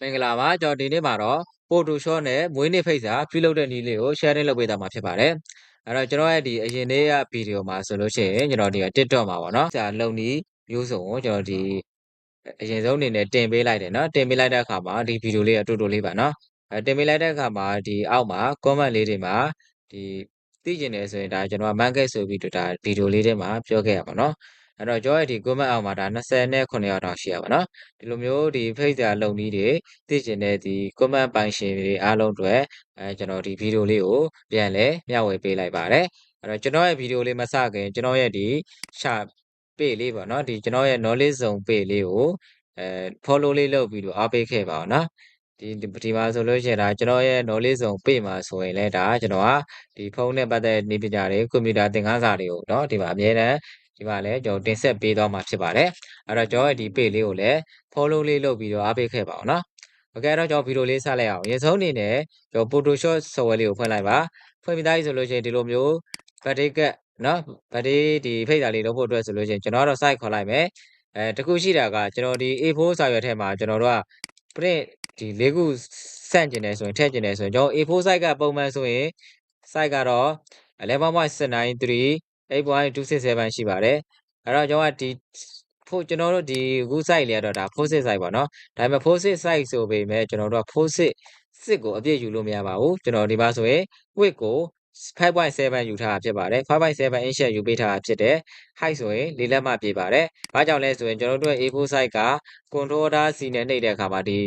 မင်္ဂလာပါကျွန်တော်ဒီနေ့မှာတော့ Photoshop နဲ့မွေးနေ့ဖိတ်စာပြုလုပ်တဲ့နည်းလေးကို sharing လုပ်ပေးသွားမှာဖြစ်ပါတယ်အဲ့တော့ကျွန်တော်ရဲ့ဒီအရင်နေ့ကဗီဒီယိုမှာဆိုလို့ရှိရင်ကျွန်တော်ဒီ TikTok မှာပေါ့နော်ဆရာလုံနီးမျိုးစုံကိုကျွန်တော်ဒီအရင်ဆုံးအနေနဲ့တင်ပေးလိုက်တယ်နော်တင်ပေးလိုက်တဲ့အခါမှာဒီဗီဒီယိုလေးကတူတူလေးပါနော်အဲတင်ပေးလိုက်တဲ့အခါမှာဒီအောက်မှာ comment လေးတွေမှာဒီသိကျင်တယ်ဆိုရင်ဒါကျွန်တော်က market ဆိုပြီးတော့ဒါဗီဒီယိုလေးထဲမှာပြောခဲ့ရပါတော့ အဲ့တော့ကျွန်တော်ရဲ့ဒီ comment အောက်မှာဒါ29ယောက်တောင်ရှိရပါတော့ဒီလိုမျိုးဒီ page စာလုံနည်းတွေသိကျင်တဲ့ဒီ comment ပိုင်ရှင်တွေအားလုံးတွေအဲကျွန်တော်ဒီဗီဒီယိုလေးကိုပြန်လဲမျှဝေပေးလိုက်ပါတယ်အဲ့တော့ကျွန်တော်ရဲ့ဗီဒီယိုလေးမစခင်ကျွန်တော်ရဲ့ဒီရှာ page လေးပေါ့နော်ဒီကျွန်တော်ရဲ့ knowledge zone page လေးကိုအဲ follow လေးလုပ်ပြီးတော့အားပေးခဲ့ပါအောင်နော်ဒီဒီမှာဆိုလို့ရှိရင်ဒါကျွန်တော်ရဲ့ knowledge zone page မှာဆိုရင်လည်းဒါကျွန်တော်ကဒီဖုန်းနဲ့ပတ်သက်နေပညာတွေကွန်ပျူတာသင်ခန်းစာတွေကိုเนาะဒီမှာအများတန်း ဒီမှာလည်းကျွန်တော်တင်ဆက်ပေးသွားမှာဖြစ်ပါတယ်အဲ့တော့ကျွန်တော်ရဲ့ဒီ page လေးကိုလည်း follow လေးလုပ်ပြီးတော့အားပေးခဲ့ပါအောင်เนาะโอเคအဲ့တော့ကျွန်တော်ဗီဒီယိုလေးဆက်လိုက်အောင်ရင်ဆုံးအနေနဲ့ကျွန်တော် Photoshop software လေးကိုဖွင့်လိုက်ပါဖွင့်ပြီးသားပြီဆိုလို့ရှိရင်ဒီလိုမျိုး birthday ကเนาะ birthday ဒီဖိတ်စာလေးလုပ်ဖို့အတွက်ဆိုလို့ရှိရင်ကျွန်တော်ကတော့ site ခေါ်လိုက်မယ်အဲတခုရှိတာကကျွန်တော်ဒီ A4 စာရွက်ထဲမှာကျွန်တော်တို့က print ဒီလေးခုဆန့်ကျင်တယ်ဆိုရင်ထည့်ကျင်တယ်ဆိုရင်ကျွန်တော် A4 site ကပုံမှန်ဆိုရင် site ကတော့11.693 8.267ရှိပါတယ်အဲ့တော့ကျွန်တော်ကဒီဖို့ကျွန်တော်တို့ဒီအခု site လေးကတော့ဒါ force site ပေါ့နော်ဒါပေမဲ့ force site ဆိုပေမဲ့ကျွန်တော်တို့က force စစ်ကိုအပြည့်ယူလို့မရပါဘူးကျွန်တော်ဒီမှာဆိုရင် width ကို5.7ယူထားတာဖြစ်ပါတယ်5.7 inch ယူပေးထားတာဖြစ်တယ် height ဆိုရင်လေးလက်မပြေပါတယ်ဘာကြောင့်လဲဆိုရင်ကျွန်တော်တို့ A4 site က controller C နဲ့နှိပ်တဲ့အခါမှာဒီ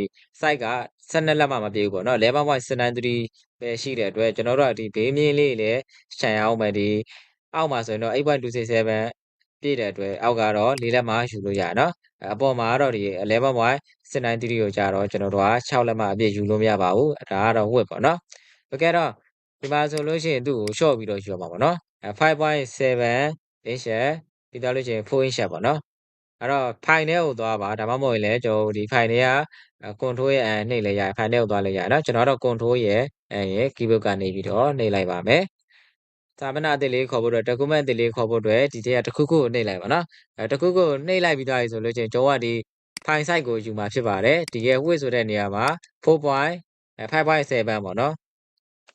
site က12လက်မမပြေဘူးပေါ့နော်11.793ပဲရှိတဲ့အတွက်ကျွန်တော်တို့ကဒီဘေးမြင်းလေးလည်းခြံရအောင်မယ်ဒီ အောက်မှာဆိုရင်တော့8.267ပြည့်တဲ့အတွက်အောက်ကတော့လေးလက်မယူလို့ရနော်အပေါ်မှာကတော့ဒီ11.793ကိုကြာတော့ကျွန်တော်တို့က6လက်မအပြည့်ယူလို့မရပါဘူးဒါကတော့ width ပေါ့နော်တကယ်တော့ဒီမှာဆိုလို့ရှိရင်သူ့ကို short ပြီးတော့ယူရမှာပေါ့နော်5.7 inch ပြီးတော့လို့ရှိရင်4 inch ပေါ့နော်အဲ့တော့ file ထဲကိုသွားပါဒါမှမဟုတ်ရင်လည်းကျွန်တော်ဒီ file ထဲက control ရဲ့အနှိပ်လဲရ file ထဲကိုသွားလဲရနော်ကျွန်တော်တော့ control ရဲ့အဲရဲ့ keyboard ကနေပြီးတော့နှိပ်လိုက်ပါမယ် စာမျက်နှာအသစ်လေးခေါ်ဖို့အတွက် document အသစ်လေးခေါ်ဖို့အတွက်ဒီထဲကတစ်ခုခုကိုနှိပ်လိုက်ပါနော်အဲတစ်ခုခုကိုနှိပ်လိုက်ပြီးသားပြီဆိုလို့ချင်းကျွန်တော်ကဒီ file size ကိုယူမှာဖြစ်ပါတယ်ဒီရဲ့ width ဆိုတဲ့နေရာမှာ4.5.7ပေါ့နော်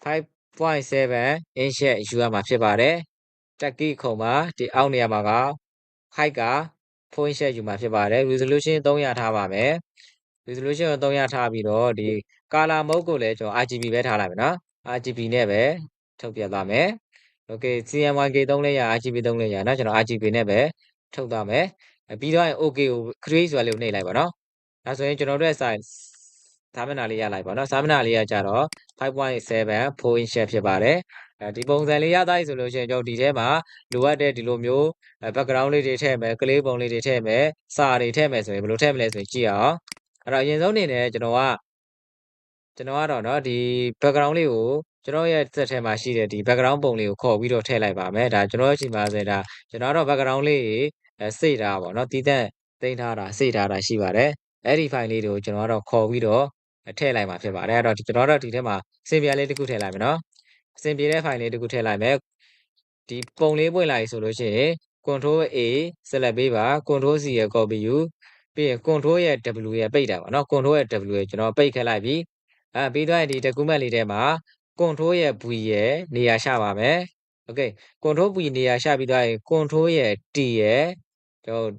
5.7 inch ယူရမှာဖြစ်ပါတယ်တက်ကိခုံမှာဒီအောက်နေရာမှာက height က4 inch ယူမှာဖြစ်ပါတယ် resolution 300ထားပါမယ် resolution ကို300ထားပြီးတော့ဒီ color mode ကိုလည်းကျွန်တော် RGB ပဲထားလိုက်မယ်နော် RGB နဲ့ပဲထုတ်ပြသွားမယ် okay CMYK 3လေးရ RGB 3လေးရနော်ကျွန်တော် RGB နဲ့ပဲထုတ်သွားမယ်ပြီးတော့ okay ကို create ဆိုတာလေးကိုနှိပ်လိုက်ပါနော်ဒါဆိုရင်ကျွန်တော်တို့ရဲ့ size စာမျက်နှာလေးရလိုက်ပါနော်စာမျက်နှာလေးကကြတော့5.7 4 inch ဖြစ်ပါတယ်အဲဒီပုံစံလေးရသားပြီဆိုလို့ရှိရင်ကျွန်တော်ဒီထဲမှာလိုအပ်တဲ့ဒီလိုမျိုး background လေးတွေထည့်မယ်ကလေးပုံလေးတွေထည့်မယ်စာတွေထည့်မယ်ဆိုရင်ဘယ်လိုထည့်မလဲဆိုရင်ကြည့်အောင်အဲ့တော့အရင်ဆုံးအနေနဲ့ကျွန်တော်ကကျွန်တော်ကတော့เนาะဒီ background လေးကို ကျွန်တော်ရဲ့ set ထဲမှာရှိတဲ့ဒီ background ပုံလေးကိုခေါ်ပြီးတော့ထည့်လိုက်ပါမယ်ဒါကျွန်တော်ရဲ့ချိန်မှာဆိုရင်ဒါကျွန်တော်တော့ background လေးအဲစိတ်ထားပါเนาะတည်တဲ့သိမ်းထားတာစိတ်ထားတာရှိပါတယ်အဲ့ဒီ file လေးတွေကိုကျွန်တော်ကတော့ခေါ်ပြီးတော့ထည့်လိုက်မှာဖြစ်ပါတယ်အဲ့တော့ကျွန်တော်တို့ဒီထဲမှာစင်ပြလေးတစ်ခုထည့်လိုက်မယ်နော်အဆင်ပြေတဲ့ file လေးတစ်ခုထည့်လိုက်မယ်ဒီပုံလေးပွင့်လာပြီဆိုလို့ရှိရင် control A select ပေးပါ control C ရဲ့ copy ယူပြီးရင် control ရဲ့ W ရဲ့ပိတ်တာပါเนาะ control ရဲ့ W ရဲ့ကျွန်တော်ပိတ်ခဲ့လိုက်ပြီအဲပြီးတော့ဒီ document လေးထဲမှာ control ရဲ့ V ရဲ့နေရာချပါမယ် okay control V နေရာချပြီးတော့ control ရဲ့ T ရဲ့ကျွန်တော်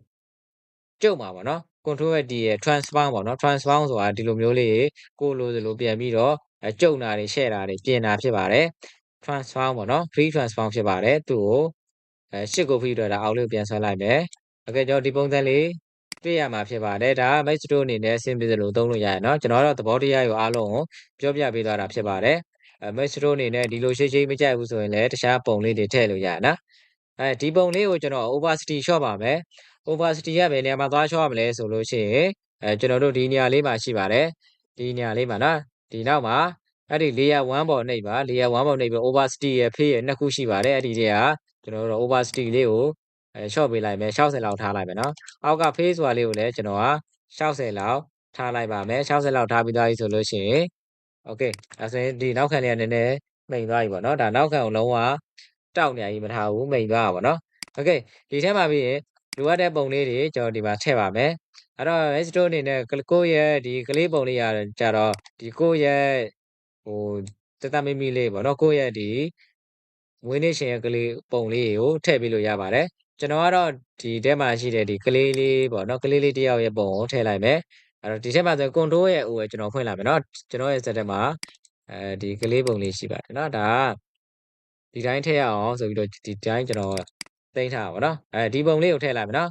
ကျုပ်မှာပါเนาะ control ရဲ့ D ရဲ့ transform ပေါ့เนาะ transform ဆိုတာဒီလိုမျိုးလေးကိုလိုစလိုပြန်ပြီးတော့ကျုပ်နာတွေ share တာတွေပြင်တာဖြစ်ပါတယ် transform ပေါ့နော် free transform ဖြစ်ပါတယ်သူ့ကိုအဲရှစ်ကို free တော့ဒါအောက်လေးကိုပြန်ဆွဲလိုက်မယ်โอเคကျွန်တော်ဒီပုံစံလေးတွေ့ရမှာဖြစ်ပါတယ်ဒါ match to အနေနဲ့အဆင်ပြေသလိုသုံးလို့ရတယ်เนาะကျွန်တော်တော့သဘောတရားရောအားလုံးကိုပြောပြပေးသွားတာဖြစ်ပါတယ် အဲ match to အနေနဲ့ဒီလိုရှိရှိမကြိုက်ဘူးဆိုရင်လည်းတခြားပုံလေးတွေထည့်လို့ရတယ်နော်အဲဒီပုံလေးကိုကျွန်တော် opacity လျှော့ပါမယ် opacity ကဘယ်နေရာမှာသွားလျှော့ရမလဲဆိုလို့ရှိရင်အဲကျွန်တော်တို့ဒီနေရာလေးမှာရှိပါတယ်ဒီနေရာလေးမှာနော်ဒီနောက်မှာအဲ့ဒီ layer 1ပေါ်နှိပ်ပါ layer 1ပေါ်နှိပ်ပြီး opacity ရဲ့ phase ရဲ့နှစ်ခုရှိပါတယ်အဲ့ဒီတည်းကကျွန်တော်တို့ opacity လေးကိုအဲ short ပေးလိုက်မယ်60လောက်ထားလိုက်မယ်နော်အောက်က phase ဆိုတာလေးကိုလည်းကျွန်တော်က60လောက်ထားလိုက်ပါမယ်60လောက်ထားပြီးသားပြီဆိုလို့ရှိရင် okay အဲဆိုရင်ဒီနောက်ခံလေးကနည်းနည်းမိန်သွားပြီပေါ့နော်ဒါနောက်ခံကိုလုံးဝတောက်နေရကြီးမထားဘူးမိန်သွားတာပေါ့နော် okay ဒီထဲမှာပြီးရင်လိုအပ်တဲ့ပုံလေးတွေကျွန်တော်ဒီမှာထည့်ပါမယ်အဲ့တော့ Messi တို့အနေနဲ့ကိုယ့်ရဲ့ဒီကလေးပုံလေးရကြတော့ဒီကိုယ့်ရဲ့ဟိုတတမီမီလေးပေါ့နော်ကိုယ့်ရဲ့ဒီမွေးနေ့ရှင်ရဲ့ကလေးပုံလေးကိုထည့်ပေးလို့ရပါတယ်ကျွန်တော်ကတော့ဒီထဲမှာရှိတဲ့ဒီကလေးလေးပေါ့နော်ကလေးလေးတယောက်ရဲ့ပုံကိုထည့်လိုက်မယ် အဲ့တော့ဒီထဲမှာဆို control ရဲ့ O ကိုကျွန်တော်ဖွင့်လိုက်မယ်နော်ကျွန်တော်ရဲ့ set ထဲမှာအဲဒီကလေးပုံလေးရှိပါတယ်နော်ဒါဒီတိုင်းထည့်ရအောင်ဆိုပြီးတော့ဒီတိုင်းကျွန်တော်သိမ်းထားပါတော့အဲဒီပုံလေးကိုထည့်လိုက်မယ်နော်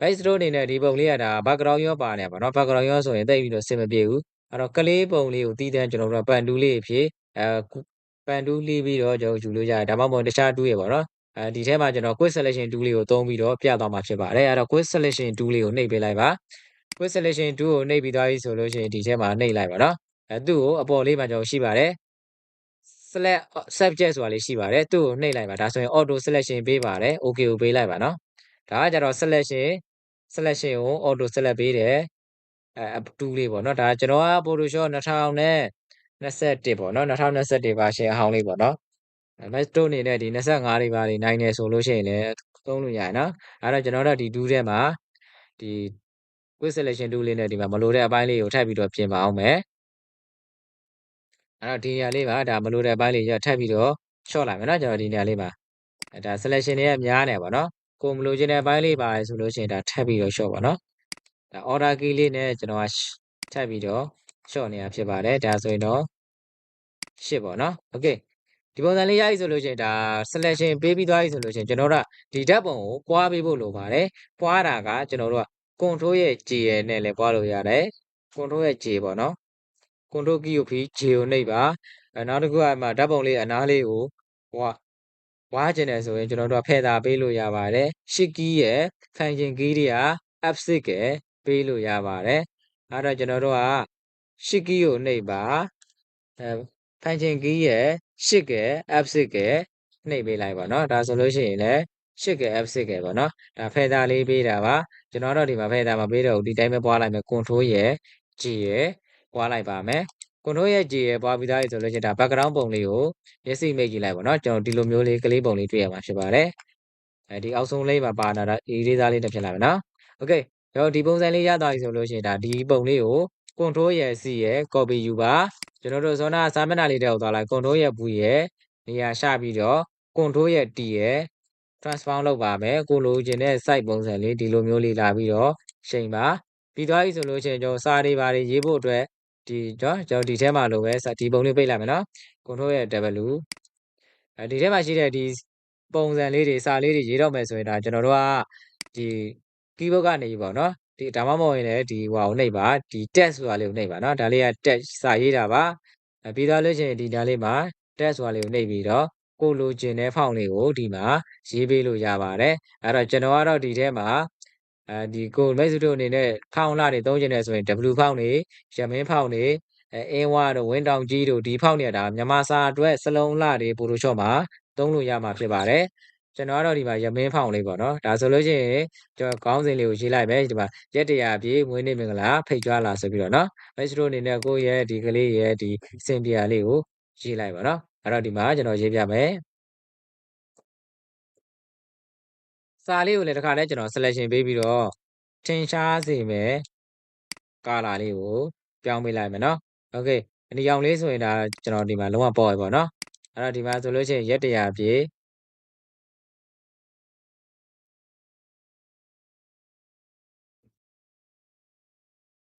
base တို့အနေနဲ့ဒီပုံလေးကဒါ background ရောပါနေပါတော့ background ရောဆိုရင်တိတ်ပြီးတော့စင်မပြေဘူးအဲ့တော့ကလေးပုံလေးကိုတီးတန်းကျွန်တော်တို့ကပန်တူးလေးဖြစ်အဲပန်တူးလေးပြီးတော့ကျွန်တော်ယူလို့ရတယ်ဒါမှမဟုတ်တခြားတူးရပါတော့အဲဒီထဲမှာကျွန်တော် quick selection tool လေးကိုသုံးပြီးတော့ပြသွားမှာဖြစ်ပါတယ်အဲ့တော့ quick selection tool လေးကိုနှိပ်ပေးလိုက်ပါ quick selection tool ကိုနှိပ်ပြီးသွားပြီဆိုလို့ရှိရင်ဒီထဲမှာနှိပ်လိုက်ပါနော်အဲသူ့ကိုအပေါ်လေးမှာကျွန်တော်ရှိပါတယ် select subject ဆိုတာလေးရှိပါတယ်သူ့ကိုနှိပ်လိုက်ပါဒါဆိုရင် auto selection ပေးပါတယ် okay ကိုပေးလိုက်ပါနော်ဒါကကြတော့ selection selection ကို auto select ပေးတယ်အဲတူးလေးပေါ့နော်ဒါကျွန်တော်က Photoshop 2021ပေါ့နော်2021 version အဟောင်းလေးပေါ့နော် Mac တို့အနေနဲ့ဒီ25တွေပါနေနိုင်တယ်ဆိုလို့ရှိရင်လည်းသုံးလို့ရတယ်နော်အဲ့တော့ကျွန်တော်တို့ဒီ2ထဲမှာဒီ quick selection tool လေးနဲ့ဒီမှာမလိုတဲ့အပိုင်းလေးကိုထပ်ပြီးတော့ပြင်ပါအောင်မယ်အဲ့တော့ဒီနေရာလေးပါဒါမလိုတဲ့အပိုင်းလေးရထပ်ပြီးတော့ short လိုက်မယ်နော်ကျွန်တော်ဒီနေရာလေးပါဒါ selection တွေကများနေပါနော်ကိုမလိုချင်တဲ့အပိုင်းလေးပါဆိုလို့ရှိရင်ဒါထပ်ပြီးတော့ short ပါနော်ဒါ order key လေးနဲ့ကျွန်တော်ကထပ်ပြီးတော့ short နေတာဖြစ်ပါတယ်ဒါဆိုရင်တော့ရှစ်ပေါ့နော် okay ဒီပုံစံလေးရပြီဆိုလို့ရှိရင်ဒါ selection ပေးပြီးသွားပြီဆိုလို့ရှိရင်ကျွန်တော်တို့ကဒီဓာတ်ပုံကိုပွားပေးဖို့လိုပါတယ်ပွားတာကကျွန်တော်တို့က control ရဲ့ J ရဲ့နဲ့လည်းပွားလို့ရတယ် control ရဲ့ J ပေါ့နော် control key ကိုပြီး J ကိုနှိပ်ပါအဲနောက်တစ်ခုကမှဓာတ်ပုံလေးအနားလေးကိုဟိုကဝါကျင်တယ်ဆိုရင်ကျွန်တော်တို့ကဖယ်တာပေးလို့ရပါတယ်ရှစ်ကီးရဲ့ function key တွေက F6 ကပေးလို့ရပါတယ်အဲ့တော့ကျွန်တော်တို့ကရှစ်ကီးကိုနှိပ်ပါအဲ function key ရဲ့8က F6 ကနှိပ်ပေးလိုက်ပါเนาะဒါဆိုလို့ရှိရင်လည်း 8K F6K ပေါ့နော်ဒါဖဲသားလေးပေးတာပါကျွန်တော်တို့ဒီမှာဖဲသားမပေးတော့ဘူးဒီတိုင်းပဲပွားလိုက်မယ် control ရယ် G ရယ်ပွားလိုက်ပါမယ် control ရယ် G ရယ်ပွားပြီးသားရယ်ဆိုလို့ချင်းဒါ background ပုံလေးကိုမျက်စိမိတ်ကြည့်လိုက်ပေါ့နော်ကျွန်တော်ဒီလိုမျိုးလေးကလေးပုံလေးတွေ့ရမှာဖြစ်ပါတယ်အဲဒီအောက်ဆုံးလေးမှာပါတာဒါဒီလေးသားလေးတစ်ဖြစ်လာမယ်နော် okay တော့ဒီပုံစံလေးရသွားပြီဆိုလို့ချင်းဒါဒီပုံလေးကို control ရယ် C ရယ် copy ယူပါကျွန်တော်တို့ဇောနာစာမျက်နှာလေးတက်အောင်သွားလိုက် control ရယ် V ရယ်နေရာရှာပြီးတော့ control ရယ် T ရယ် transform လုပ်ပါမယ်ကိုလိုချင်တဲ့ site ပုံစံလေးဒီလိုမျိုးလေးလာပြီးတော့ချိန်ပါပြီးသွားပြီဆိုလို့ရှိရင်ကျွန်တော်စာတွေပါတွေရေးဖို့အတွက်ဒီကျွန်တော်ဒီထဲမှာလိုပဲဒီပုံလေးပိတ်လိုက်မယ်နော် control ရဲ့ W အဲဒီထဲမှာရှိတဲ့ဒီပုံစံလေးတွေစာလေးတွေရေးတော့မယ်ဆိုရင်ဒါကျွန်တော်တို့ကဒီ keyboard ကနေပေါ့နော်ဒီဒါမှမဟုတ်ရင်လည်းဒီဟိုကိုနှိပ်ပါဒီ text ဆိုတာလေးကိုနှိပ်ပါနော်ဒါလေးက text စာရေးတာပါပြီးတော့လို့ရှိရင်ဒီဒါလေးမှာ text ဆိုတာလေးကိုနှိပ်ပြီးတော့ ကိုလိုချင်တဲ့ font လေးကိုဒီမှာရေးပေးလို့ရပါတယ်အဲ့တော့ကျွန်တော်ကတော့ဒီထဲမှာအဲဒီကို message တို့အနေနဲ့ font လာတွေသုံးချင်တယ်ဆိုရင် W font တွေရမင်း font တွေအဲအင်းဝါတို့ဝင်းတောင်ကြီးတို့ဒီ font တွေကဒါမြန်မာစာအတွက်စလုံးလာတွေ Photoshop မှာသုံးလို့ရမှာဖြစ်ပါတယ်ကျွန်တော်ကတော့ဒီမှာရမင်းဖောင်လေးပေါ့နော်ဒါဆိုလို့ရှိရင်ကျွန်တော်ခေါင်းစဉ်လေးကိုရေးလိုက်မယ်ဒီမှာရက်တရာပြည့်မွေးနေ့မင်္ဂလာဖိတ်ကြွလာဆိုပြီးတော့နော်မက်စရိုအနေနဲ့ကိုယ့်ရဲ့ဒီကလေးရဲ့ဒီစင်ပြာလေးကိုရေးလိုက်ပါနော် အဲ့တော့ဒီမှာကျွန်တော်ရေးပြမယ်စာလေးကိုလည်းတစ်ခါလဲကျွန်တော် selection ပေးပြီးတော့ထင်ရှားစေမယ်ကာလာလေးကိုပြောင်းပေးလိုက်မယ်နော်โอเคဒီရောင်လေးဆိုရင်ဒါကျွန်တော်ဒီမှာလုံးဝပေါ်ရပေါ့နော်အဲ့တော့ဒီမှာဆိုလို့ရှိရင်ရက်တရာပြည့်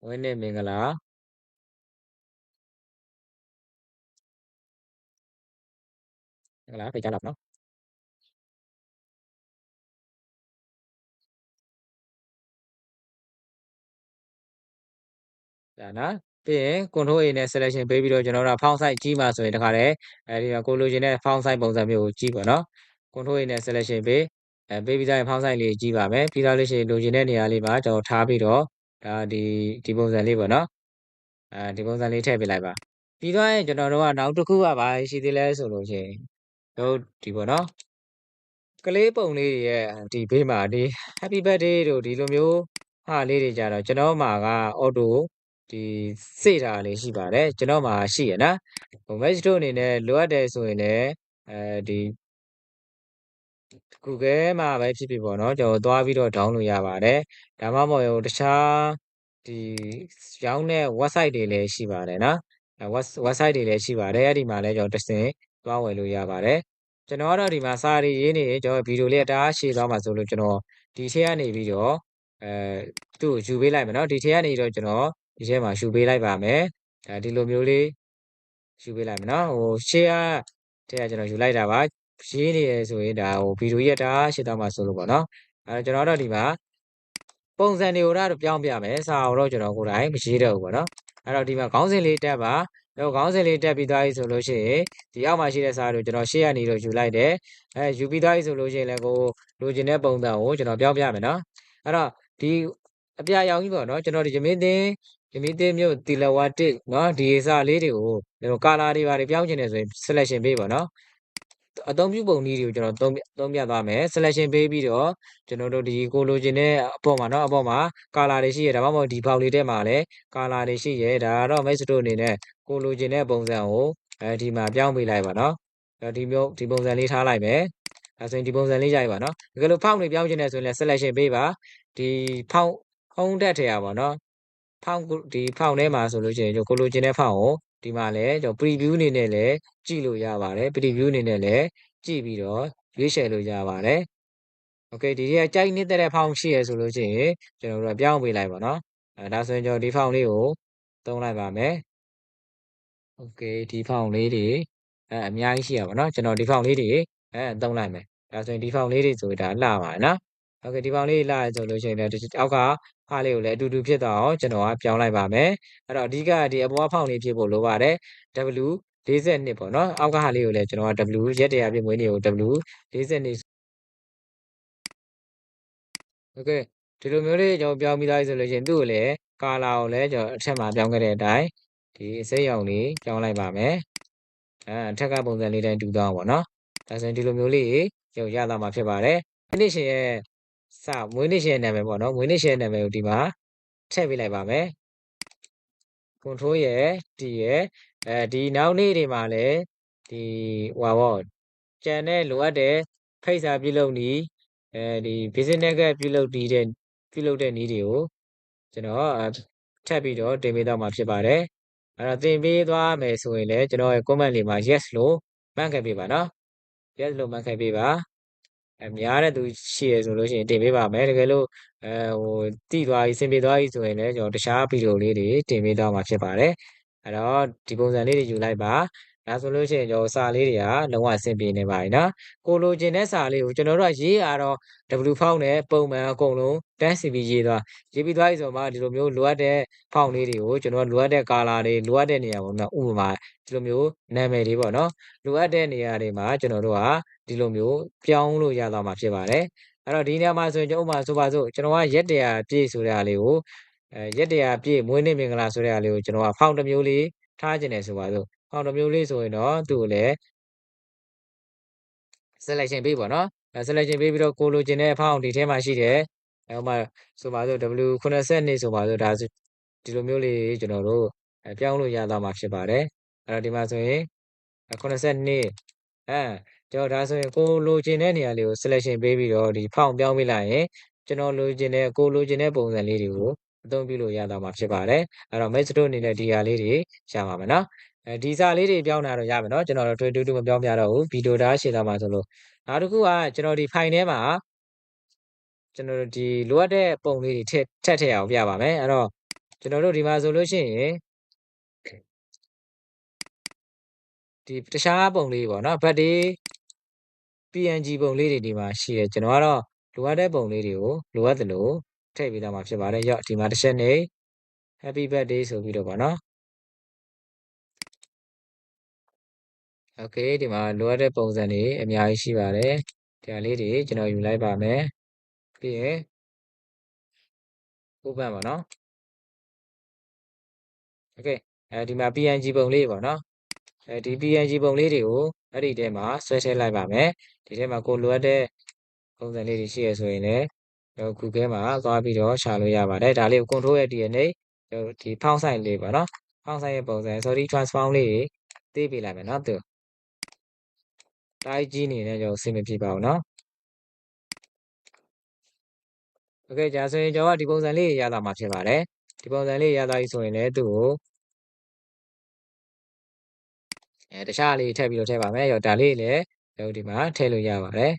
ဝင်းနေမင်္ဂလာ မင်္ဂလာဖိတ်ကြားလာပါနော်ဒါနော်ပြီးရင် control A နဲ့ selection ပေးပြီးတော့ကျွန်တော်တို့ font size ကြီးမှာဆိုရင်တခါတည်းအဲဒီမှာကိုလိုချင်တဲ့ font size ပုံစံမျိုးကိုကြီးပါနော် control A နဲ့ selection ပေးအဲပေးပြီးသားရင် font size လေးကြီးပါမယ်ပြီးသားလို့ရှိရင်လိုချင်တဲ့နေရာလေးမှာကျွန်တော်ထားပြီးတော့ဒါဒီဒီပုံစံလေးပေါ့နော်အဲဒီပုံစံလေးထည့်ပေးလိုက်ပါပြီးတော့ရင်ကျွန်တော်တို့ကနောက်တစ်ခုကပါရှိသေးလဲဆိုလို့ရှိရင် တို့ဒီပေါ့နော်ကလေးပုံလေးတွေရဲ့ဒီဘေးမှာဒီ happy birthday တို့ဒီလိုမျိုးဟာလေးတွေကြတော့ကျွန်တော်မှာက auto ဒီစေ့တာလေးရှိပါတယ်ကျွန်တော်မှာရှိရနော်ဟို match တို့အနေနဲ့လိုအပ်တယ်ဆိုရင်လည်းအဲဒီ Google မှာပဲဖြစ်ဖြစ်ပေါ့နော်ကျွန်တော်သွားပြီးတော့ down လို့ရပါတယ်ဒါမှမဟုတ်ရင်တခြားဒီရောင်းတဲ့ website တွေလည်းရှိပါတယ်နော် website တွေလည်းရှိပါတယ်အဲ့ဒီမှာလည်းကျွန်တော်တစ်ဆင့် သွားဝယ်လို့ရပါတယ်ကျွန်တော်ကတော့ဒီမှာစာရီရေးနေကျွန်တော်ဗီဒီယိုလေးတအားရှည်သွားမှာဆိုလို့ကျွန်တော်ဒီထဲကနေပြီးတော့အဲသူ့ကိုယူပေးလိုက်မယ်နော်ဒီထဲကနေတော့ကျွန်တော်ဒီထဲမှာယူပေးလိုက်ပါမယ်အဲဒီလိုမျိုးလေးယူပေးလိုက်မယ်နော်ဟို share ထဲကကျွန်တော်ယူလိုက်တာပါရေးနေရဆိုရင်ဒါဟိုဗီဒီယိုကြီးကတအားရှည်သွားမှာဆိုလို့ပေါ့နော်အဲကျွန်တော်တော့ဒီမှာပုံစံတွေကိုတော့ပြောင်းပြမယ်စာအုပ်တော့ကျွန်တော်ကိုယ်တိုင်မရေးတော့ဘူးပေါ့နော်အဲ့တော့ဒီမှာခေါင်းစဉ်လေးတက်ပါ တော့ခေါင်းစဉ်လေးတက်ပြီးသားပြီဆိုလို့ရှိရင်ဒီအောက်မှာရှိတဲ့စာတွေကိုကျွန်တော်ရှေ့ကနေတော့ယူလိုက်တယ်အဲယူပြီးသားပြီဆိုလို့ရှိရင်လည်းကိုလိုချင်တဲ့ပုံစံကိုကျွန်တော်ပြောင်းပြမယ်နော်အဲ့တော့ဒီအပြရောင်ကြီးပေါ့နော်ကျွန်တော်ဒီရမင်းသင်းရမင်းသင်းမြို့တီလဝါတစ်နော်ဒီစာလေးတွေကိုကျွန်တော်ကာလာတွေပါတွေပြောင်းချင်တယ်ဆိုရင် selection ပေးပါနော် အသုံးပြုပုံနည်းတွေကိုကျွန်တော်သုံးသုံးပြသွားမယ် selection ပေးပြီးတော့ကျွန်တော်တို့ဒီကိုလိုချင်တဲ့အပေါ်မှာเนาะအပေါ်မှာ color တွေရှိရဒါမှမဟုတ်ဒီဘောက်လေးထဲမှာလည်း color တွေရှိရဒါကတော့ match တို့အနေနဲ့ကိုလိုချင်တဲ့ပုံစံကိုအဲဒီမှာပြောင်းပေးလိုက်ပါเนาะဒီမျိုးဒီပုံစံလေးထားလိုက်မယ်အဲဆိုရင်ဒီပုံစံလေးရိုက်ပါเนาะတကယ်လို့ဖောက်နေပြောင်းချင်တယ်ဆိုရင်လည်း selection ပေးပါဒီဖောက်ဖုံးတက်ထဲရပါเนาะဖောက်ဒီဖောက်ထဲမှာဆိုလို့ရှိရင်ကိုလိုချင်တဲ့ဖောက်ကို ဒီမှာလည်းကျွန်တော် preview အနေနဲ့လည်းကြည့်လို့ရပါတယ် preview အနေနဲ့လည်းကြည့်ပြီးတော့ရွေးချယ်လို့ရပါတယ် okay ဒီထဲကြိုက်နေတဲ့ font ရှိရဆိုလို့ရှိရင်ကျွန်တော်တို့ပြောင်းပေးလိုက်ပါတော့အဲဒါဆိုရင်ကျွန်တော်ဒီ font လေးကိုသုံးလိုက်ပါမယ် okay ဒီ font လေးတွေအဲအများကြီးရှိရပါတော့ကျွန်တော်ဒီ font လေးတွေအဲသုံးလိုက်မယ်ဒါဆိုရင်ဒီ font လေးတွေဆိုတာလှပါတယ်နော် โอเคဒီဖောင်လေးလှရဆိုလို့ရှိရင်လည်းအောက်ကဖားလေးကိုလည်းအတူတူဖြစ်သွားအောင်ကျွန်တော်ကပြောင်းလိုက်ပါမယ်အဲ့တော့အဓိကဒီအပေါ်ဖောင်လေးဖြစ်ဖို့လိုပါတယ် W 42ပေါ့နော်အောက်ကဟာလေးကိုလည်းကျွန်တော်က W ရက်တရာပြည့်မွေးနေ့ကို W 42โอเคဒီလိုမျိုးလေးကျွန်တော်ပြောင်းပြီးသားဆိုလို့ရှိရင်သူ့ကိုလည်းကာလာကိုလည်းကျွန်တော်အထက်မှာပြောင်းခဲ့တဲ့အတိုင်းဒီအစိမ်းရောင်လေးပြောင်းလိုက်ပါမယ်အဲအထက်ကပုံစံလေးတိုင်းတူသွားအောင်ပေါ့နော်ဒါဆိုရင်ဒီလိုမျိုးလေးကျွန်တော်ရလာမှာဖြစ်ပါတယ်ဒီနေ့ရှင်ရဲ့ စမွေးနေ့ရှင်ရဲ့နာမည်ပေါ့နော်မွေးနေ့ရှင်ရဲ့နာမည်ကိုဒီမှာထည့်ပေးလိုက်ပါမယ် control ရယ် T ရယ်အဲဒီနောက်နေ့တွေမှာလည်းဒီဟွာပေါ့ကြံတဲ့လိုအပ်တဲ့ဖိတ်စာပြုလုပ်နည်းအဲဒီ business ကပြုလုပ်တည်တဲ့ပြုလုပ်တဲ့နည်းတွေကိုကျွန်တော်ထပ်ပြီးတော့တင်ပေးတော့မှာဖြစ်ပါတယ်အဲ့တော့တင်ပေးသွားမယ်ဆိုရင်လည်းကျွန်တော်ရဲ့ comment လေးမှာ yes လို့မှတ်ခဲ့ပေးပါနော် yes လို့မှတ်ခဲ့ပေးပါ အများတဲ့သူရှိရဆိုလို့ရှိရင်တင်ပေးပါမယ်တကယ်လို့အဲဟိုတိသွားပြီစင်ပြေသွားပြီဆိုရင်လည်းကျွန်တော်တခြားဗီဒီယိုလေးတွေတင်ပေးတော့မှာဖြစ်ပါတယ်အဲ့တော့ဒီပုံစံလေးတွေယူလိုက်ပါ ဒါဆိုလို့ရှိရင်ကျွန်တော်စာလေးတွေကလုံးဝအဆင်ပြေနေပါပြီနော်ကိုလိုချင်တဲ့စာလေးကိုကျွန်တော်တို့ကရေးရတော့ W ဖောင်းနဲ့ပုံမှန်အကုန်လုံးတန်းစီပြီးရေးသွားရေးပြီးသွားပြီဆိုမှဒီလိုမျိုးလိုအပ်တဲ့ဖောင်းလေးတွေကိုကျွန်တော်လိုအပ်တဲ့ color တွေလိုအပ်တဲ့နေရာပေါ့နော်ဥပမာဒီလိုမျိုးနာမည်တွေပေါ့နော်လိုအပ်တဲ့နေရာတွေမှာကျွန်တော်တို့ကဒီလိုမျိုးပြောင်းလို့ရသွားမှာဖြစ်ပါတယ်အဲ့တော့ဒီနေရာမှာဆိုရင်ကျွန်တော်ဥပမာဆိုပါစို့ကျွန်တော်ကရက်တရာပြည့်ဆိုတဲ့အားလေးကိုအဲရက်တရာပြည့်မွေးနေ့မင်္ဂလာဆိုတဲ့အားလေးကိုကျွန်တော်ကဖောင်းတစ်မျိုးလေးထားခြင်းတယ်ဆိုပါစို့ ဖောင်းတစ်မျိုးလေးဆိုရင်တော့သူ့ကိုလည်း selection ပေးပါနော်အဲ selection ပေးပြီးတော့ကိုလိုချင်တဲ့ဖောင်းဒီထဲမှာရှိတယ်အဲဥပမာဆိုပါစို့ W 80နှစ်ဆိုပါစို့ဒါဒီလိုမျိုးလေးကျွန်တော်တို့အဲပြောင်းလို့ရသွားမှာဖြစ်ပါတယ်အဲ့တော့ဒီမှာဆိုရင်80နှစ်အဲကျွန်တော်ဒါဆိုရင်ကိုလိုချင်တဲ့နေရာလေးကို selection ပေးပြီးတော့ဒီဖောင်ပြောင်းပေးလိုက်ရင်ကျွန်တော်လိုချင်တဲ့ကိုလိုချင်တဲ့ပုံစံလေးတွေကိုအသုံးပြုလို့ရသွားမှာဖြစ်ပါတယ်အဲ့တော့ match တို့အနေနဲ့ဒီဟာလေးတွေရပါမယ်နော် အဲဒီစာလေးတွေပြောင်းတာတော့ရမယ်နော်ကျွန်တော်တို့တူတူမပြောင်းပြတော့ဘူးဗီဒီယိုဒါရှင်းသွားမှာဆိုလို့နောက်တစ်ခုကကျွန်တော်ဒီ file ထဲမှာကျွန်တော်တို့ဒီလိုအပ်တဲ့ပုံလေးတွေထည့်ထည့်ထည့်အောင်ပြပါမယ်အဲ့တော့ကျွန်တော်တို့ဒီမှာဆိုလို့ရှိရင်ဒီတခြားပုံလေးပေါ့နော်ဘတ်တွေ PNG ပုံလေးတွေဒီမှာရှိတယ်ကျွန်တော်ကတော့လိုအပ်တဲ့ပုံလေးတွေကိုလိုအပ်တယ်လို့ထည့်ပေးတော့မှာဖြစ်ပါတယ်ရော့ဒီမှာတစ်ချက်နေ Happy birthday ဆိုပြီးတော့ပေါ့နော် โอเคဒီမှာလိုအပ်တဲ့ပုံစံတွေအများကြီးရှိပါတယ်ဒီဟာလေးတွေကျွန်တော်ယူလိုက်ပါမယ်ပြီးရင် open ပါနော်โอเคအဲဒီမှာ PNG ပုံလေးပေါ့နော်အဲဒီ PNG ပုံလေးတွေကိုအဲ့ဒီထဲမှာဆွဲထည့်လိုက်ပါမယ်ဒီထဲမှာကိုလိုအပ်တဲ့ပုံစံလေးတွေရှိရဆိုရင်လည်းကျွန်တော် Google မှာသွားပြီးတော့ရှာလို့ရပါတယ်ဒါလေးကို control ရဲ့ DNA ကျွန်တော်ဒီဖောင်းဆိုင်လေးပေါ့နော်ဖောင်းဆိုင်ရဲ့ပုံစံ sorry transform လေးတွေသိပေးလိုက်မယ်နော်သူ တိုက်ကြီးနေနဲ့ကျွန်တော်အဆင်မပြေပါဘူးနော် โอเคကြာဆိုရင်ကျွန်တော်ကဒီပုံစံလေးရလာမှာဖြစ်ပါတယ်ဒီပုံစံလေးရလာပြီဆိုရင်လည်းသူ့ကိုအဲတခြားလေးထည့်ပြီးတော့ထည့်ပါမယ်ရောဒါလေးလည်းကျွန်တော်ဒီမှာထည့်လို့ရပါတယ်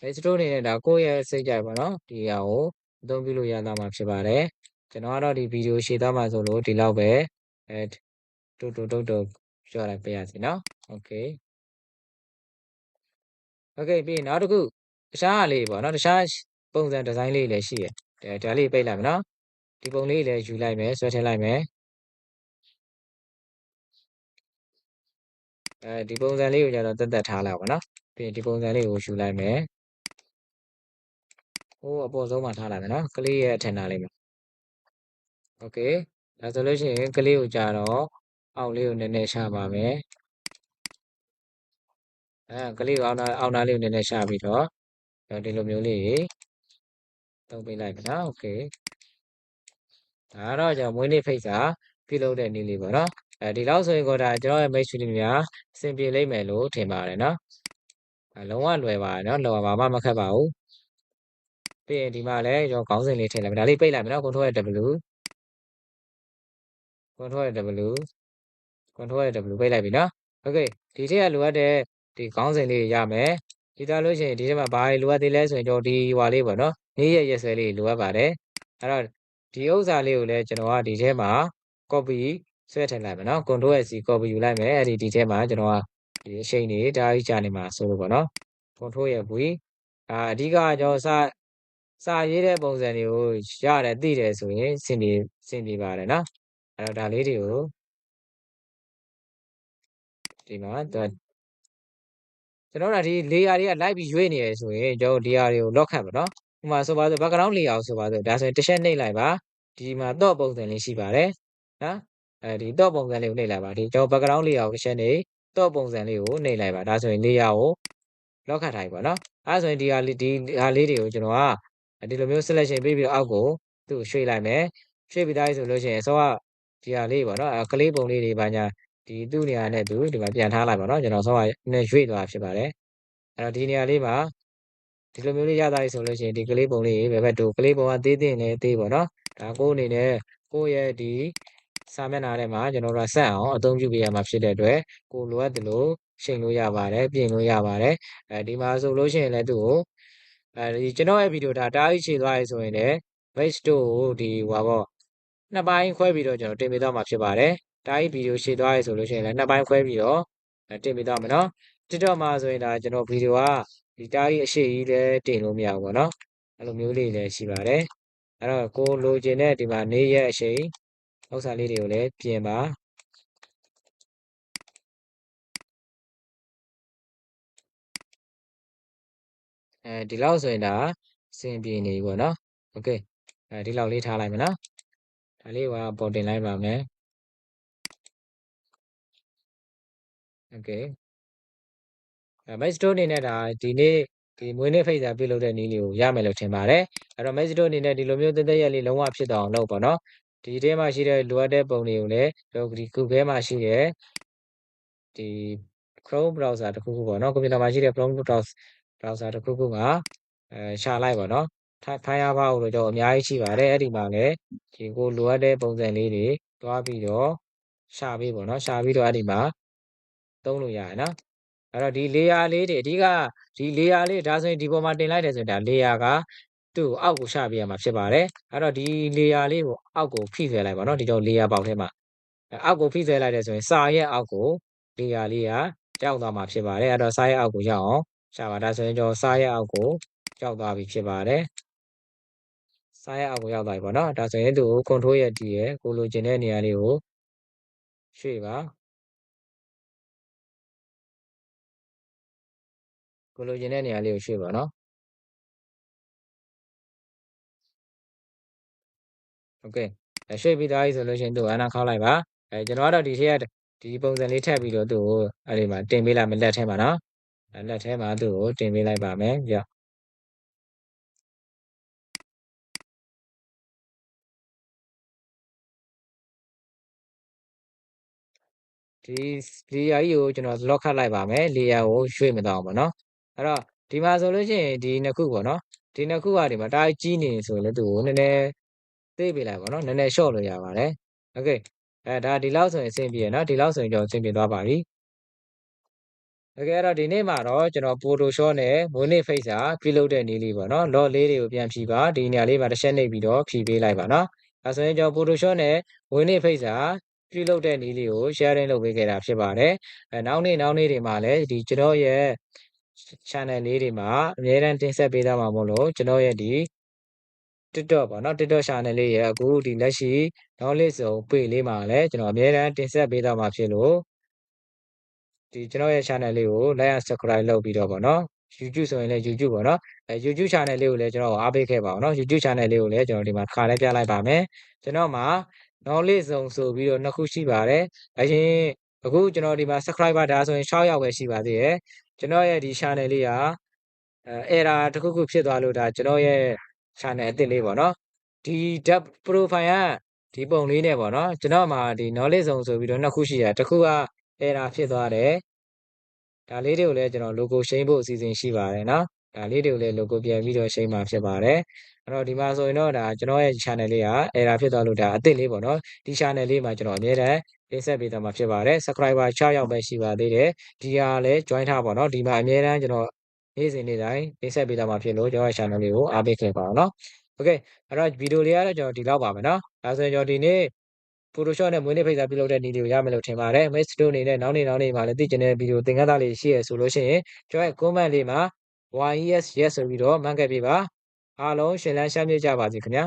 base store အနေနဲ့ဒါကိုယ့်ရဲ့စိတ်ကြိုက်ပါနော်ဒီဟာကိုအသုံးပြုလို့ရလာမှာဖြစ်ပါတယ်ကျွန်တော်ကတော့ဒီဗီဒီယိုရှေ့သားမှာဆိုလို့ဒီလောက်ပဲအဲတူတူတုတ်တုတ် ပြောလိုက်ပေးရစီနော်โอเคโอเคပြီးရင်နောက်တစ်ခုတခြားလေးပေါ့နော်တခြားပုံစံဒီဇိုင်းလေးလည်းရှိတယ်ဒါလေးပိတ်လိုက်မယ်နော်ဒီပုံလေးလည်းယူလိုက်မယ်ဆွဲထည့်လိုက်မယ်အဲဒီပုံစံလေးကိုကျတော့တက်တက်ထားလိုက်ပါနော်ပြီးရင်ဒီပုံစံလေးကိုယူလိုက်မယ်ဟိုးအပေါ်ဆုံးမှာထားလိုက်မယ်နော်ကလေးရဲ့ထင်တာလေးမှာโอเคဒါဆိုလို့ရှိရင်ကလေးကိုကြတော့ အောက်လေးကိုနည်းနည်းရှာပါမယ်အဲကလေးကိုအောက်နာအောက်နာလေးကိုနည်းနည်းရှာပြီးတော့ဒီလိုမျိုးလေးသုံးပေးလိုက်မယ်နော်โอเคဒါတော့ကျွန်တော်မွေးနေ့ဖိတ်စာပြုလုပ်တဲ့နေ့လေးပေါ့နော်အဲဒီလောက်ဆိုရင်ကိုဒါကျွန်တော်ရဲ့မိတ်ဆွေတွေများအဆင်ပြေလိမ့်မယ်လို့ထင်ပါတယ်နော်အဲလုံးဝလွယ်ပါတယ်နော်လုံးဝဘာမှမခက်ပါဘူးပြီးရင်ဒီမှာလည်းကျွန်တော်ခေါင်းစဉ်လေးထည့်လိုက်မယ်ဒါလေးပိတ်လိုက်မယ်နော် control W control W control W ပိတ်လိုက်ပြီနော်โอเคဒီထက်ကလိုအပ်တဲ့ဒီခေါင်းစဉ်လေးရမယ်ဒီသားလို့ရှိရင်ဒီထဲမှာဘာတွေလိုအပ်သေးလဲဆိုရင်ကျွန်တော်ဒီဟွာလေးပေါ့နော်နေ့ရက်ရက်စွဲလေးလိုအပ်ပါတယ်အဲ့တော့ဒီဥစ္စာလေးကိုလည်းကျွန်တော်ကဒီထဲမှာ copy ဆွဲထည့်လိုက်မယ်နော် control C copy ယူလိုက်မယ်အဲ့ဒီဒီထဲမှာကျွန်တော်ကဒီအချိန်တွေဒါကြီးကြာနေမှာဆိုလို့ပေါ့နော် control ရဲ့ V အာအဓိကကျွန်တော်စစာရေးတဲ့ပုံစံတွေကိုရတယ်သိတယ်ဆိုရင်စင်ပြေစင်ပြေပါတယ်နော်အဲ့တော့ဒါလေးတွေကို ဒီမှာကျွန်တော်တို့ဒီ layer တွေကလိုက်ပြီးရွေ့နေရဆိုရင်ကျွန်တော်ဒီ layer တွေကို lock ခတ်ပါနော်ဥပမာဆိုပါစို့ background layer ဆိုပါစို့ဒါဆိုရင်တစ်ချက်နှိပ်လိုက်ပါဒီမှာတော့ပုံစံလေးရှိပါတယ်နော်အဲဒီတော့ပုံစံလေးကိုနှိပ်လိုက်ပါဒီကျွန်တော် background layer ကိုတစ်ချက်နှိပ်တော့ပုံစံလေးကိုနှိပ်လိုက်ပါဒါဆိုရင် layer ကို lock ခတ်ထားပြီပေါ့နော်အဲဆိုရင်ဒီဟာလေးဒီဟာလေးတွေကိုကျွန်တော်ကဒီလိုမျိုး selection ပေးပြီးတော့အောက်ကိုသူ့ကိုရွှေ့လိုက်မယ်ရွှေ့ပြီးသားဆိုလို့ရှိရင်အစောကဒီဟာလေးပေါ့နော်ကလေးပုံလေးတွေပါညာ ဒီသူ့နေရာနဲ့သူဒီမှာပြန်ထားလိုက်ပါတော့ကျွန်တော်ဆောင်းကနဲ့ရွေ့သွားဖြစ်ပါတယ်အဲ့တော့ဒီနေရာလေးမှာဒီလိုမျိုးလေးရသားပြီဆိုလို့ရှိရင်ဒီကလေးပုံလေးဘယ်ဘက်တို့ကလေးပုံကသေးသေးနေသေးပေါ့နော်ဒါကိုအနေနဲ့ကိုယ့်ရဲ့ဒီစာမျက်နှာထဲမှာကျွန်တော်တို့ဆက်အောင်အသုံးပြုပေးရမှာဖြစ်တဲ့အတွက်ကိုလိုအပ်တယ်လို့ရှင်းလို့ရပါတယ်ပြင်လို့ရပါတယ်အဲဒီမှာဆိုလို့ရှိရင်လည်းသူ့ကိုအဲဒီကျွန်တော်ရဲ့ဗီဒီယိုဒါတားကြီးခြေသွားရဆိုရင်လည်း base တို့ကိုဒီဟွာပေါ့နှစ်ပိုင်းခွဲပြီးတော့ကျွန်တော်တင်ပေးသွားမှာဖြစ်ပါတယ် တားကြီးဗီဒီယိုရှေ့သွားရဆိုလို့ရှိရင်လည်းနှစ်ပိုင်းခွဲပြီးတော့တင်ပေးသွားမယ်နော် TikTok မှာဆိုရင်ဒါကျွန်တော်ဗီဒီယိုကဒီတားကြီးအရှိကြီးလည်းတင်လို့မရဘူးပေါ့နော်အဲ့လိုမျိုးလေးလည်းရှိပါတယ်အဲ့တော့ကိုလိုချင်တဲ့ဒီမှာနေရက်အရှိဥစ္စာလေးတွေကိုလည်းပြင်ပါအဲဒီလောက်ဆိုရင်ဒါအဆင်ပြေနေပြီပေါ့နော်โอเคအဲဒီလောက်လေးထားလိုက်မယ်နော်ဒါလေးကပေါ်တင်လိုက်ပါမယ် โอเคအဲ Mac Store အနေနဲ့ဒါဒီနေ့ဒီမွေးနေ့ဖိတ်စာပြုလုပ်တဲ့နည်းလေးကိုရမယ်လို့ထင်ပါတယ်အဲ့တော့ Mac Store အနေနဲ့ဒီလိုမျိုးတသက်ရက်လေးလုံးဝဖြစ်တော့အောင်လုပ်ပါနော်ဒီထဲမှာရှိတဲ့လိုအပ်တဲ့ပုံတွေကိုလည်းကျွန်တော်ဒီ Google မှာရှိတဲ့ဒီ Chrome browser တခုခုပေါ့နော်ကွန်ပျူတာမှာရှိတဲ့ Chrome browser browser တခုခုကအဲရှာလိုက်ပါနော်ဖိုင်ရပါလို့တော့အများကြီးရှိပါတယ်အဲ့ဒီမှာလည်းဒီကိုလိုအပ်တဲ့ပုံစံလေးတွေတွားပြီးတော့ရှာပြီးပေါ့နော်ရှာပြီးတော့အဲ့ဒီမှာ သုံးလို့ရတယ်နော်အဲ့တော့ဒီ layer လေးတွေအဓိကဒီ layer လေးဒါဆိုရင်ဒီပေါ်မှာတင်လိုက်တယ်ဆိုရင်ဒါ layer ကသူ့ကိုအောက်ကိုရှာပြရမှာဖြစ်ပါတယ်အဲ့တော့ဒီ layer လေးကိုအောက်ကိုဖိဆွဲလိုက်ပါနော်ဒီတော့ layer ပေါက်ထဲမှာအောက်ကိုဖိဆွဲလိုက်တယ်ဆိုရင်စာရဲ့အောက်ကို layer လေးကရောက်သွားမှာဖြစ်ပါတယ်အဲ့တော့စာရဲ့အောက်ကိုရောက်အောင်ရှာပါဒါဆိုရင်ကျွန်တော်စာရဲ့အောက်ကိုရောက်သွားပြီဖြစ်ပါတယ်စာရဲ့အောက်ကိုရောက်သွားပြီပေါ့နော်ဒါဆိုရင်သူ့ကို control ရဲ့ D ရဲ့ကိုလိုချင်တဲ့နေရာလေးကိုရွှေ့ပါ ကိုလိုချင်တဲ့နေရာလေးကိုရွှေ့ပါနော်โอเคအဲရွှေ့ပြီးသားပြီဆိုလို့ရှိရင်သူ့အနာခောက်လိုက်ပါအဲကျွန်တော်ကတော့ဒီထက်ကဒီပုံစံလေးထည့်ပြီးတော့သူ့ကိုအဲ့ဒီမှာတင်ပေးလိုက်မယ်လက်ထဲမှာနော်လက်ထဲမှာသူ့ကိုတင်ပေးလိုက်ပါမယ်ကြောက်ဒီ layer ကြီးကိုကျွန်တော် lock ခတ်လိုက်ပါမယ် layer ကိုရွှေ့မတော့ဘူးပေါ့နော် အဲ့တော့ ဒီမှာဆိုလို့ရှိရင်ဒီနှစ်ခုပေါ့နော်ဒီနှစ်ခုကဒီမှာတားကြီးနေဆိုရင်လည်းသူ့ကိုနည်းနည်းသေးပေးလိုက်ပါတော့နည်းနည်း short လို့ရပါတယ်โอเคအဲဒါဒီလောက်ဆိုရင်အဆင်ပြေရနော်ဒီလောက်ဆိုရင်ကျွန်တော်အဆင်ပြေသွားပါပြီโอเคအဲ့တော့ဒီနေ့မှာတော့ကျွန်တော် Photoshop နဲ့မွေးနေ့ face စာပြုလုပ်တဲ့နည်းလေးပေါ့နော် log လေးတွေကိုပြန်ဖြီးပါဒီနေရာလေးမှာတစ်ချက်နှိပ်ပြီးတော့ဖြီးပေးလိုက်ပါနော်အဲဆိုရင်ကျွန်တော် Photoshop နဲ့မွေးနေ့ face စာပြုလုပ်တဲ့နည်းလေးကို sharing လုပ်ပေးခဲ့တာဖြစ်ပါတယ်အဲနောက်နေ့နောက်နေ့တွေမှာလည်းဒီကျွန်တော်ရဲ့ channel လေးတွေမှာအများအားတင်ဆက်ပေးသွားမှာမို့လို့ကျွန်တော်ရဲ့ဒီ TikTok ပေါ့နော် TikTok channel လေးရဲ့အခုဒီလက်ရှိ knowledge စုံ page လေးမှာလည်းကျွန်တော်အများအားတင်ဆက်ပေးသွားမှာဖြစ်လို့ဒီကျွန်တော်ရဲ့ channel လေးကို like and subscribe လုပ်ပြီးတော့ပေါ့နော် YouTube ဆိုရင်လည်း YouTube ပေါ့နော်အဲ YouTube channel လေးကိုလည်းကျွန်တော်အားပေးခဲ့ပါအောင်နော် YouTube channel လေးကိုလည်းကျွန်တော်ဒီမှာခါလေးပြလိုက်ပါမယ်ကျွန်တော်မှာ knowledge စုံဆိုပြီးတော့နှစ်ခုရှိပါတယ်အရင်အခုကျွန်တော်ဒီမှာ subscriber ဒါဆိုရင်6ယောက်ပဲရှိပါသေးတယ် ကျွန်တော်ရဲ့ဒီ channel လေးကအဲ error တစ်ခုခုဖြစ်သွားလို့ဒါကျွန်တော်ရဲ့ channel အသစ်လေးပေါ့နော်ဒီ depth profile ကဒီပုံလေးနဲ့ပေါ့နော်ကျွန်တော်မှာဒီ knowledge စုံဆိုပြီးတော့နှစ်ခုရှိတာတစ်ခုက error ဖြစ်သွားတယ်ဒါလေးတွေကိုလည်းကျွန်တော် logo ရှင်းဖို့အစီအစဉ်ရှိပါတယ်နော် ဒါလေးတွေကိုလည်း logo ပြန်ပြီးတော့ရှင်းမှာဖြစ်ပါတယ်အဲ့တော့ဒီမှာဆိုရင်တော့ဒါကျွန်တော်ရဲ့ channel လေးက error ဖြစ်သွားလို့ဒါအသစ်လေးပေါ့နော်ဒီ channel လေးမှာကျွန်တော်အမြဲတမ်းတင်ဆက်ပေးသွားမှာဖြစ်ပါတယ် subscriber 6ယောက်ပဲရှိပါသေးတယ်ဒီဟာလည်း join ထားပါတော့ဒီမှာအမြဲတမ်းကျွန်တော်နေ့စဉ်နေ့တိုင်းတင်ဆက်ပေးသွားမှာဖြစ်လို့ကျွန်တော်ရဲ့ channel လေးကိုအားပေးခဲ့ပါအောင်နော်โอเคအဲ့တော့ဗီဒီယိုလေးကတော့ကျွန်တော်ဒီလောက်ပါပဲเนาะဒါဆိုရင်ကျွန်တော်ဒီနေ့ Photoshop နဲ့မွေးနေ့ဖိတ်စာပြုလုပ်တဲ့နည်းလေးကိုရမယ်လို့ထင်ပါတယ် Miss တို့အနေနဲ့နောက်နေ့နောက်နေ့မှာလည်းသိကျင်တဲ့ဗီဒီယိုသင်ခန်းစာလေးရှိရဆိုလို့ရှိရင်ကျွန်တော်ရဲ့ comment လေးမှာ yes yes ဆိုပြီးတော့မှတ်ခဲ့ပေးပါအားလုံးရှင်လန်းရှမ်းမြေ့ကြပါစေခင်ဗျာ